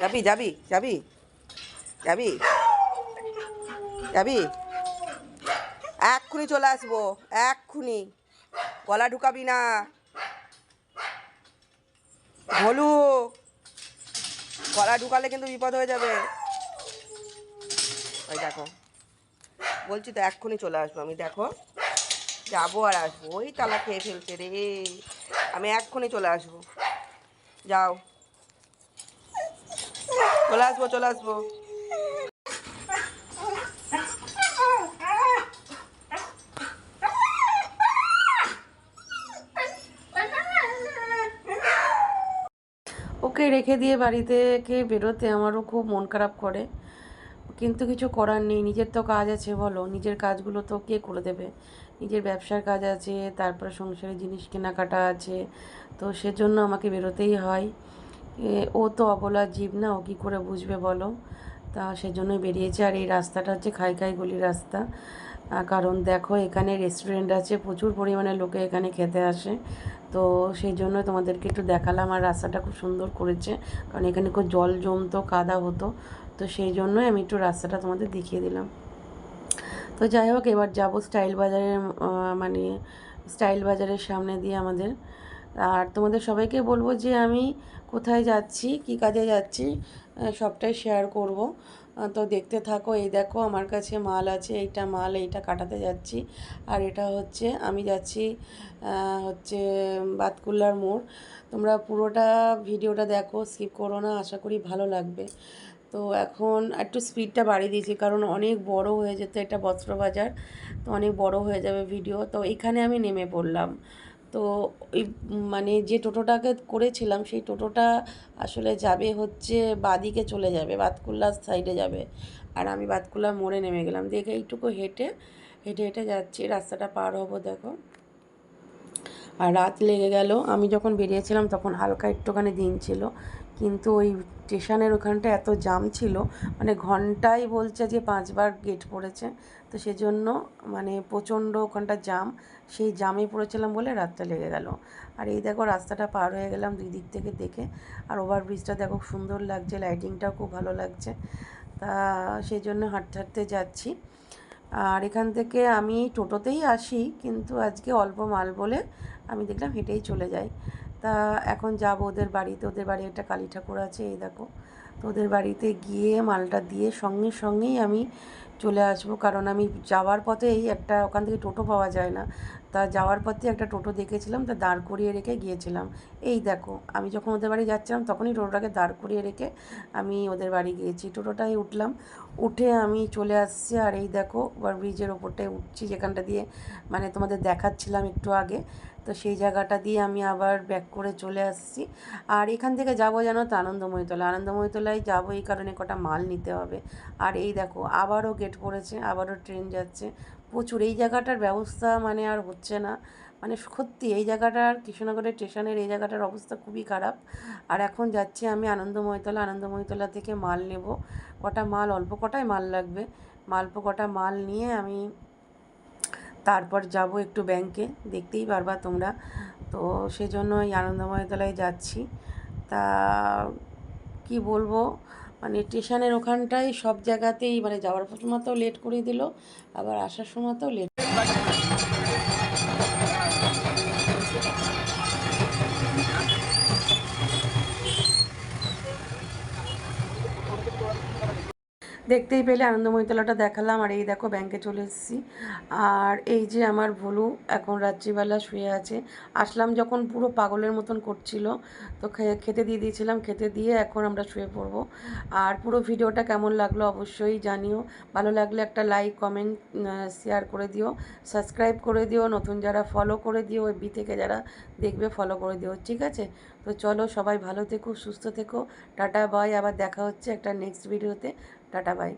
যাবি যাবি যাবি যাবি যাবি। এক্ষুনি চলে আসব, এক্ষুনি। গলা ঢুকাবি না। ভলু গলা ঢুকালে কিন্তু বিপদ হয়ে যাবে। ওই দেখো, বলছি তো এক্ষুনি চলে আসব আমি, দেখো। যাব আর আসব, ওই তালা খেয়ে ফেলছে রে। আমি এক্ষুনি চলে আসব। যাও। চলে আসব চলে আসব। ওকে রেখে দিয়ে বাড়িতে কে বেরোতে আমারও খুব মন খারাপ করে। কিন্তু কিছু করার নেই, নিজের তো কাজ আছে বলো, নিজের কাজগুলো তো কে করে দেবে? নিজের ব্যবসার কাজ আছে, তারপরে সংসারের জিনিস কেনাকাটা আছে, তো সেজন্য আমাকে বেরোতেই হয়। ও তো অবলা জীব না, ও কী করে বুঝবে বলো? তা সেজন্যই বেরিয়েছে। আর এই রাস্তাটা হচ্ছে খাই খাই গলির রাস্তা। কারণ দেখো, এখানে রেস্টুরেন্ট আছে, প্রচুর পরিমাণে লোকে এখানে খেতে আসে। তো সেই জন্য তোমাদেরকে একটু দেখালাম। আর রাস্তাটা খুব সুন্দর করেছে। কারণ এখানে খুব জল জমতো, কাদা হতো। তো সেই জন্যই আমি একটু রাস্তাটা তোমাদের দেখিয়ে দিলাম। তো যাই হোক, এবার যাব স্টাইল বাজারের মানে স্টাইল বাজারের সামনে দিয়ে আমাদের। আর তোমাদের সবাইকে বলব যে আমি কোথায় যাচ্ছি, কি কাজে যাচ্ছি সবটাই শেয়ার করব। তো দেখতে থাকো, এই দেখো আমার কাছে মাল আছে, এইটা মাল, এইটা কাটাতে যাচ্ছি। আর এটা হচ্ছে, আমি যাচ্ছি হচ্ছে বাতকুল্লার মোড়। তোমরা পুরোটা ভিডিওটা দেখো স্কিপ করো না, আশা করি ভালো লাগবে। তো এখন একটু স্পিডটা বাড়িয়ে দিয়েছি, কারণ অনেক বড় হয়ে যেত এটা বস্ত্র বাজার তো অনেক বড় হয়ে যাবে ভিডিও তো এখানে আমি নেমে পড়লাম। তো ওই মানে যে টোটোটাকে করেছিলাম, সেই টোটোটা আসলে যাবে হচ্ছে বাদিকে চলে যাবে বাতকুল্লার সাইডে যাবে। আর আমি বাতকুল্লা মোড়ে নেমে গেলাম। দেখে এইটুকু হেঁটে হেঁটে হেঁটে যাচ্ছি। রাস্তাটা পার হব, দেখো। আর রাত লেগে গেল। আমি যখন বেরিয়েছিলাম, তখন হালকা একটুখানি দিন ছিল। কিন্তু ওই স্টেশনের ওখানটা এত জাম ছিল মানে ঘন্টায় বলছে যে পাঁচবার গেট পড়েছে। তো সেজন্য মানে প্রচণ্ড ওখানটা জাম, সেই জামে পড়েছিলাম বলে রাতটা লেগে গেল। আর এই দেখো রাস্তাটা পার হয়ে গেলাম দুই দিক থেকে দেখে। আর ওভারব্রিজটা দেখো সুন্দর লাগছে লাইটিংটাও খুব ভালো লাগছে। তা সেই জন্য হাঁটতে হাঁটতে যাচ্ছি। আর এখান থেকে আমি টোটোতেই আসি, কিন্তু আজকে অল্প মাল বলে আমি দেখলাম হেঁটেই চলে যাই। তা এখন যাব ওদের বাড়িতে ওদের বাড়ি একটা কালী ঠাকুর আছে এই দেখো। তো ওদের বাড়িতে গিয়ে মালটা দিয়ে সঙ্গে সঙ্গেই আমি চলে আসব। কারণ আমি যাওয়ার পথেই একটা ওখান থেকে টোটো পাওয়া যায় না। তা যাওয়ার পথে একটা টোটো দেখেছিলাম, তা দাঁড় করিয়ে রেখে গিয়েছিলাম। এই দেখো, আমি যখন ওদের বাড়ি যাচ্ছিলাম, তখনই টোটোটাকে দাঁড় করিয়ে রেখে আমি ওদের বাড়ি গিয়েছি। টোটোটাই উঠলাম, উঠে আমি চলে আসছি, আর এই দেখো ওভার ব্রিজের ওপরটায় উঠছি যেখানটা দিয়ে মানে তোমাদের দেখাচ্ছিলাম একটু আগে। তো সেই জায়গাটা দিয়ে আমি আবার ব্যাক করে চলে আসছি। আর এখান থেকে যাব জানো তো আনন্দময়তলা। আনন্দময়তলায় যাব, এই কারণে কটা মাল নিতে হবে। আর এই দেখো, আবারও গেট পড়েছে আবারও ট্রেন যাচ্ছে। প্রচুর, এই জায়গাটার ব্যবস্থা মানে আর হচ্ছে না। মানে সত্যি, এই জায়গাটার কৃষ্ণনগরের স্টেশনের এই জায়গাটার অবস্থা খুবই খারাপ। আর এখন যাচ্ছি আমি আনন্দময়তলা আনন্দময়তলা থেকে মাল নেব। কটা মাল, অল্প কটাই মাল লাগবে। অল্প কটা মাল নিয়ে আমি তারপর যাব একটু ব্যাংকে দেখতেই পারবা তোমরা। তো সেজন্য এই আনন্দময়তলায় যাচ্ছি। তা কি বলব? মানে স্টেশনের ওখানটাই সব জায়গাতেই মানে যাওয়ার সময়তেও লেট করে দিল, আবার আসার সময় তো লেট দেখতেই পেলে, আনন্দময়তলাটা দেখালাম, আর এই দেখো ব্যাংকে চলে এসেছি। আর এই যে আমার ভলু এখন রাত্রিবেলা শুয়ে আছে। আসলাম যখন পুরো পাগলের মতন করছিল, তো খেতে দিয়ে দিয়েছিলাম, খেতে দিয়ে এখন আমরা শুয়ে পড়ব। আর পুরো ভিডিওটা কেমন লাগল অবশ্যই জানিও। ভালো লাগলে একটা লাইক কমেন্ট শেয়ার করে দিও। সাবস্ক্রাইব করে দিও। নতুন যারা ফলো করে দিও বি থেকে যারা দেখবে ফলো করে দিও। ঠিক আছে? তো চলো সবাই ভালো থেকো, সুস্থ থেকো। টাটা বাই আবার দেখা হচ্ছে একটা নেক্সট ভিডিওতে টাটা বাই।